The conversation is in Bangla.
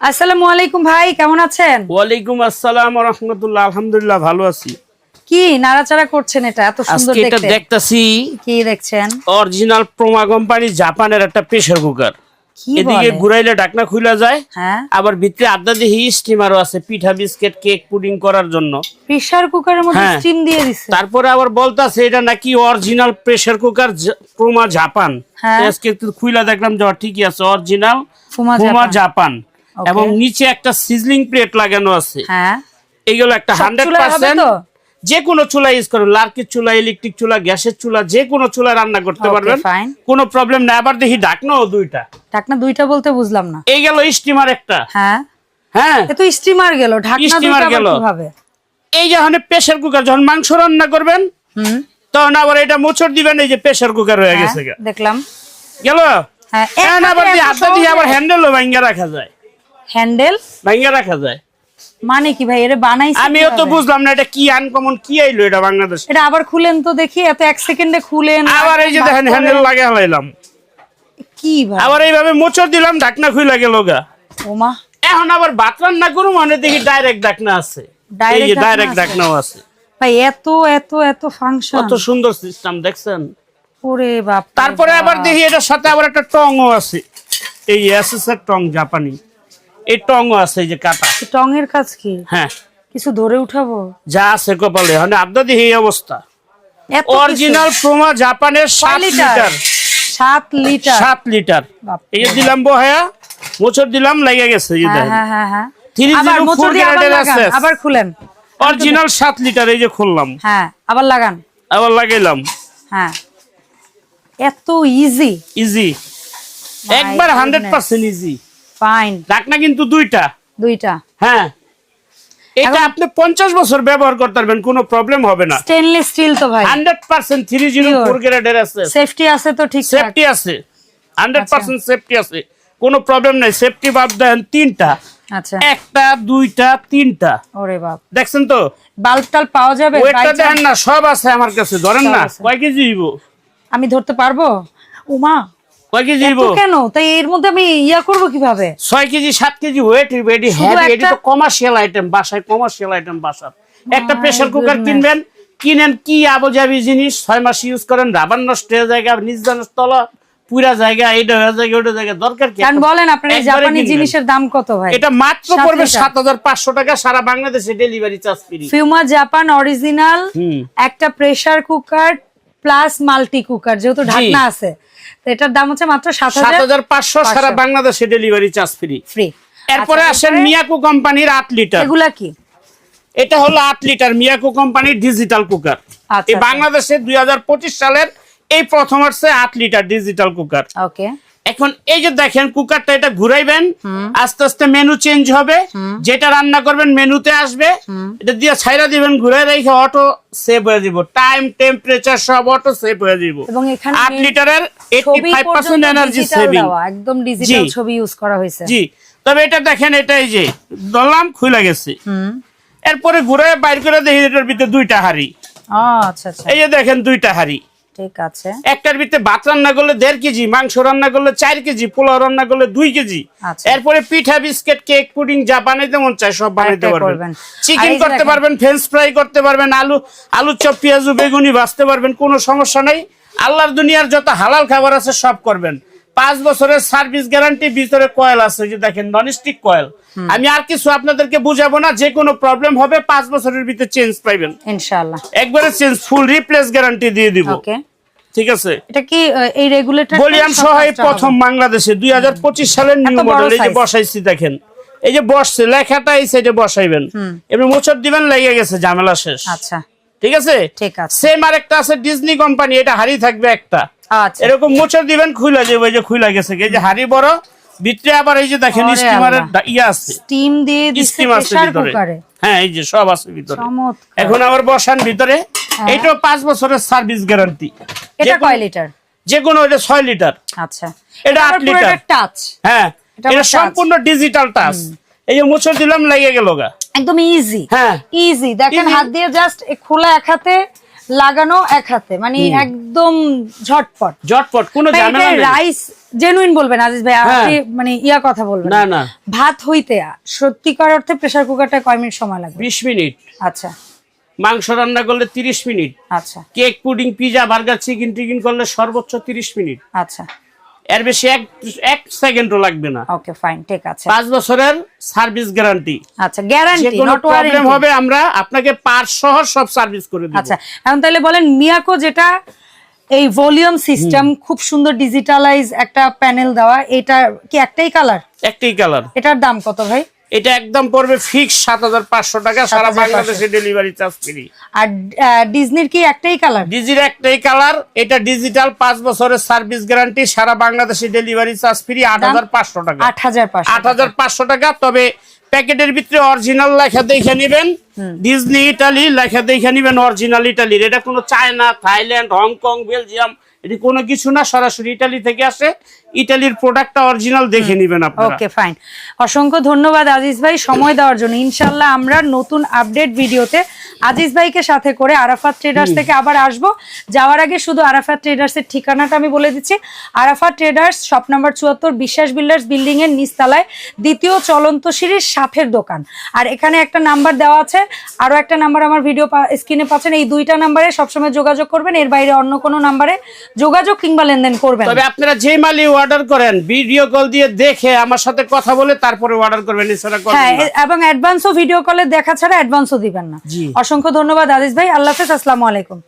আসসালামু আলাইকুম ভাই কেমন আছেন? ওয়ালাইকুম আসসালাম রহমতুল্লাহ আলহামদুলিল্লাহ ভালো আছি। কি নাড়াচাড়া করছেন এটা এত সুন্দর আজকে এটা দেখতাছি কি দেখছেন? অরিজিনাল প্রোমা কোম্পানি জাপানের একটা প্রেসার কুকার এদিকে ঘুরাইলে ডাকনা খুলে যায় হ্যাঁ। আবার ভিতরে আড্ডা দিয়ে স্টিমারও আছে পিঠা বিস্কিট কেক পুডিং করার জন্য। প্রেসার কুকারের মধ্যে হ্যাঁ। স্টিম দিয়ে দিছে। তারপরে আবার বলতাছে এটা নাকি অরিজিনাল প্রেসার কুকার প্রোমা জাপান হ্যাঁ। আজকে একটু খুইলা দেখলাম যে ঠিকই আছে অরিজিনাল প্রোমা জাপান। এবং নিচে একটা সিজলিং প্লেট লাগানো আছে। হ্যাঁ। এইগুলো একটা হান্ড্রেড পার্সেন্ট যে কোনো চুলা ইউজ করবেন লার্কির চুলা ইলেকট্রিক চুলা গ্যাসের চুলা যে কোনো চুলা রান্না করতে পারবেন। কোনো প্রবলেম নাই। আবার দেখি ডাকনাও দুইটা। ঢাকনা দুইটা বলতে বুঝলাম না। এই গেল স্টিমার একটা। হ্যাঁ। হ্যাঁ। এ তো স্টিমার গেল। ঢাকনা দুইটা গেল। এই যখন প্রেসার কুকার যখন মাংস রান্না করবেন হুম। তখন আবার এটা মোচড় দিবেন এই যে প্রেসার কুকার হয়ে গেছে হ্যাঁ, দেখলাম। গেল? হ্যাঁ এখন আবার হাতটা দিয়ে আবার হ্যান্ডেলও ভাঙ্গা রাখা যায়। হ্যান্ডেল? ভাঙ্গা রাখা যায়। মানে কি ভাই এটা বানাইছে আমিও তো বুঝলাম না এটা কি আনকমন কি আইলো এটা বাংলাদেশ? এটা আবার খুলেন তো দেখি এত এক সেকেন্ডে খুলেন আবার এই যে দেখেন হ্যান্ডেল লাগে হালাইলাম কি ভাই? আবার এইভাবে মোচড় দিলাম ঢাকনা খুইলা গেল গা। ওমা এখন আবার ভাত রান্না করুম মানে দেখি ডাইরেক্ট ডাকনা আছে। ঢাকনা ডাইরেক্ট আছে? ডাকনাও আছে। ভাই এত এত এত ফাংশন কত সুন্দর সিস্টেম দেখছেন? ওরে বাপ তারপরে আবার দেখি এটার সাথে আবার একটা টংও আছে। এই এসএস এর টং জাপানি। এই টংও আছে এই যে কাটা। এই টঙের কাজ কি? হ্যাঁ। কিছু ধরে উঠাবো? যা আছে কপালে মানে আবদা এই অবস্থা। অরিজিনাল প্রোমা জাপানের কয় সাত লিটার? সাত লিটার? সাত লিটার। এই যে দিলাম বহায়া মোচর দিলাম লেগে গেছে এই হ্যাঁ দেখেন। হ্যাঁ হ্যাঁ হ্যাঁ। থ্রি আবার জিরো মোচড় ফোর দিয়ে আবার গ্রেডের লাগান, আছে আবার খুলেন। অরিজিনাল সাত লিটার এই যে খুললাম। হ্যাঁ আবার লাগান। আবার লাগাইলাম হ্যাঁ। এত ইজি ইজি একবার হান্ড্রেড পার্সেন্ট ইজি ফাইন ঢাকনা কিন্তু দুইটা। দুইটা। হ্যাঁ। এটা আপনি পঞ্চাশ বছর ব্যবহার করতে পারবেন কোনো প্রবলেম হবে না। স্টেনলেস স্টিল তো ভাই। Hundred percent three zero Pure. Four গ্রেডের আছে। সেফটি আছে তো ঠিক সেফটি আছে। হান্ড্রেড আচ্ছা। পার্সেন্ট সেফটি আছে। কোনো প্রবলেম নাই। সেফটি বাদ দেন তিনটা। আচ্ছা। একটা দুইটা তিনটা। ওরে বাপ। দেখছেন তো? বাল্ব টাল পাওয়া যাবে? দেখেন না সব আছে আমার কাছে। ধরেন না। কয় কেজি আমি ধরতে পারব? উমা কয় কেজি দিব? কেন? তাই এর মধ্যে আমি ইয়া করব কীভাবে? ছয় কেজি সাত কেজি ওয়েট এটি হ্যাভি এটি তো কমার্শিয়াল আইটেম বাসায় কমার্শিয়াল আইটেম বাসার। একটা প্রেসার কুকার কিনবেন কিনেন কি আবজাবি জিনিস ছয় মাস ইউজ করেন রাবার নষ্ট হয়ে জায়গা নিজ তলা পুরা জায়গা হয়ে দরকার কি কারণ বলেন আপনার জাপানি জিনিসের দাম কত ভাই? এটা মাত্র পড়বে টাকা সারা বাংলাদেশে ডেলিভারি চার্জ ফ্রি ফিউমা জাপান অরিজিনাল একটা pressure cooker plus multi cooker যেহেতু ঢাকনা আছে। তো এটার দাম হচ্ছে মাত্র সাত হাজার পাঁচশো সারা বাংলাদেশে ডেলিভারি চার্জ ফ্রি ফ্রি এরপরে আসেন মিয়াকো কোম্পানির আট লিটার আচ্ছা, এগুলা কি? এটা হলো আট লিটার মিয়াকো কোম্পানির ডিজিটাল কুকার আচ্ছা, এই আচ্ছা। বাংলাদেশে দুই হাজার পঁচিশ সালের এই প্রথম আসছে আট লিটার ডিজিটাল কুকার ওকে এখন এই যে দেখেন কুকারটা এটা ঘুরাইবেন আস্তে আস্তে মেনু চেঞ্জ হবে। যেটা রান্না করবেন মেনুতে আসবে। এটা দিয়ে ছাইরা দিবেন ঘুরে রেখে অটো সেভ হয়ে যাব টাইম টেম্পারেচার সব অটো সেভ হয়ে যাব এবং এখানে আট লিটারের এইটি ছবি ফাইভ পার্সেন্ট পর্যন্ত এনার্জি সেভিং একদম ডিজিটাল ছবি ইউজ করা হয়েছে। জি। তবে এটা দেখেন এটা এই যে দলাম খুলে গেছে। হুম। এরপরে ঘুরে বাইর করে দেখি এটার ভিতরে দুইটা হাড়ি। আচ্ছা আচ্ছা। এই যে দেখেন দুইটা হাড়ি। ঠিক আছে। একটার ভিতরে ভাত রান্না করলে দেড় কেজি মাংস রান্না করলে চার কেজি পোলাও রান্না করলে দুই কেজি। আচ্ছা। এরপরে পিঠা বিস্কিট কেক পুডিং যা বানাইতে মন চায় সব বানাইতে পারবেন। চিকেন করতে পারবেন ফ্রেঞ্চ ফ্রাই করতে পারবেন আলু আলু চপ পেঁয়াজু বেগুনি ভাজতে পারবেন কোনো সমস্যা নাই। আল্লাহর দুনিয়ার যত হালাল খাবার আছে সব করবেন। পাঁচ বছরের সার্ভিস গ্যারান্টি ভিতরে কয়েল আছে যে দেখেন ননস্টিক কয়েল। আমি আর কিছু আপনাদেরকে বুঝাবো না যে কোনো প্রবলেম হবে পাঁচ বছরের ভিতরে চেঞ্জ পাইবেন। ইনশাআল্লাহ। একবারে চেঞ্জ ফুল রিপ্লেস গ্যারান্টি দিয়ে দিব। ওকে। ঠিক আছে? এটা কি এই রেগুলেটর বলিয়াম সহ প্রথম বাংলাদেশে দুই হাজার পঁচিশ সালের নিউ মডেল এই যে বসাইছি দেখেন। এই যে বসছে লেখাটা এই সাইডে বসাইবেন। এমনি মোচর দিবেন লেগে গেছে ঝামেলা শেষ। আচ্ছা। ঠিক আছে? ঠিক আছে। সেম আর একটা আছে ডিজনি কোম্পানি এটা হাড়ি থাকবে একটা। এরকম মোচর দিবেন খুলে যাবে এই যে খুলে গেছে এই যে হাড়ি বড় ভিতরে আবার এই যে দেখেন স্টিমারের। ইয়ে আছে। স্টিম দিয়ে স্টিম আছে ভিতরে। হ্যাঁ এই যে সব আছে ভিতরে। এখন আবার বসান ভিতরে। এইটাও পাঁচ বছরের সার্ভিস গ্যারান্টি এটা কয় লিটার যে কোনো এটা ছয় লিটার আচ্ছা। এটা আট লিটার। টাচ হ্যাঁ এটা। সম্পূর্ণ ডিজিটাল টাচ এই যে মুছর দিলাম লেগে গেল গা। একদম ইজি হ্যাঁ। ইজি দেখেন হাত দিয়ে জাস্ট খোলা এক হাতে লাগানো এক হাতে মানে একদম ঝটপট। ঝটপট কোনো ঝামেলা নেই। রাইস জেনুইন বলবেন আজিজ ভাই হ্যাঁ। আপনি মানে ইয়া কথা বলবেন না না। ভাত হইতে সত্যিকার অর্থে প্রেসার কুকারটা কয় মিনিট সময় লাগবে? বিশ মিনিট। আচ্ছা। মাংস রান্না করলে তিরিশ মিনিট। আচ্ছা। Cake pudding pizza burger chicken টিকিন করলে সর্বোচ্চ তিরিশ মিনিট। আচ্ছা। এর বেশি এক এক সেকেন্ডও লাগবে না। ওকে ফাইন ঠিক আছে। পাঁচ বছরের সার্ভিস গ্যারান্টি আচ্ছা গ্যারান্টি কোনো নট প্রবলেম হবে আমরা আপনাকে পার সহ সব সার্ভিস করে দেব। আচ্ছা এখন তাহলে বলেন মিয়াকো যেটা এই ভলিউম সিস্টেম খুব সুন্দর ডিজিটালাইজ একটা প্যানেল দেওয়া এটা কি একটাই কালার একটাই কালার এটার দাম কত ভাই? এটা একদম পড়বে ফিক্স সাত হাজার পাঁচশো টাকা সারা বাংলাদেশে ডেলিভারি চার্জ ফ্রি আর ডিজনির কি একটাই কালার ডিজির একটাই কালার এটা ডিজিটাল পাঁচ বছরের সার্ভিস গ্যারান্টি সারা বাংলাদেশে ডেলিভারি চার্জ ফ্রি আট হাজার পাঁচশো টাকা। আট হাজার পাঁচশো আট হাজার পাঁচশো টাকা তবে প্যাকেটের ভিতরে অরিজিনাল লেখা দেখে নিবেন। ডিজনি ইটালি লেখা দেখে নিবেন অরিজিনাল ইটালির এটা কোনো চায়না থাইল্যান্ড হংকং বেলজিয়াম এটি কোনো কিছু না সরাসরি ইটালি থেকে আসে। ইটালির প্রোডাক্টটা অরিজিনাল দেখে নিবেন আপনারা। ওকে ফাইন অসংখ্য ধন্যবাদ আজিজ ভাই সময় দেওয়ার জন্য। ইনশাল্লাহ আমরা নতুন আপডেট ভিডিওতে আজিজ ভাইকে সাথে করে আরাফাত ট্রেডার্স থেকে আবার আসব। যাওয়ার আগে শুধু আরাফাত ট্রেডার্সের ঠিকানাটা আমি বলে দিচ্ছি। আরাফাত ট্রেডার্স শপ নাম্বার চুয়াত্তর বিশ্বাস বিল্ডার্স বিল্ডিং এর নিচতলায় দ্বিতীয় চলন্ত সিঁড়ির সাথের দোকান। আর এখানে একটা নাম্বার দেওয়া আছে আরও একটা নাম্বার আমার ভিডিও স্ক্রিনে পাচ্ছেন। এই দুইটা নাম্বারে সবসময় যোগাযোগ করবেন। এর বাইরে অন্য কোনো নাম্বারে যোগাযোগ কিংবা লেনদেন করবেন। তবে আপনারা যে মালি অর্ডার করেন ভিডিও কল দিয়ে দেখে আমার সাথে কথা বলে তারপরে অর্ডার করবেন এছাড়া হ্যাঁ এবং অ্যাডভান্সও ভিডিও কলে দেখা ছাড়া অ্যাডভান্সও দিবেন না। অসংখ্য ধন্যবাদ আজিজ ভাই। আল্লাহ হাফেজ আসসালামু আলাইকুম।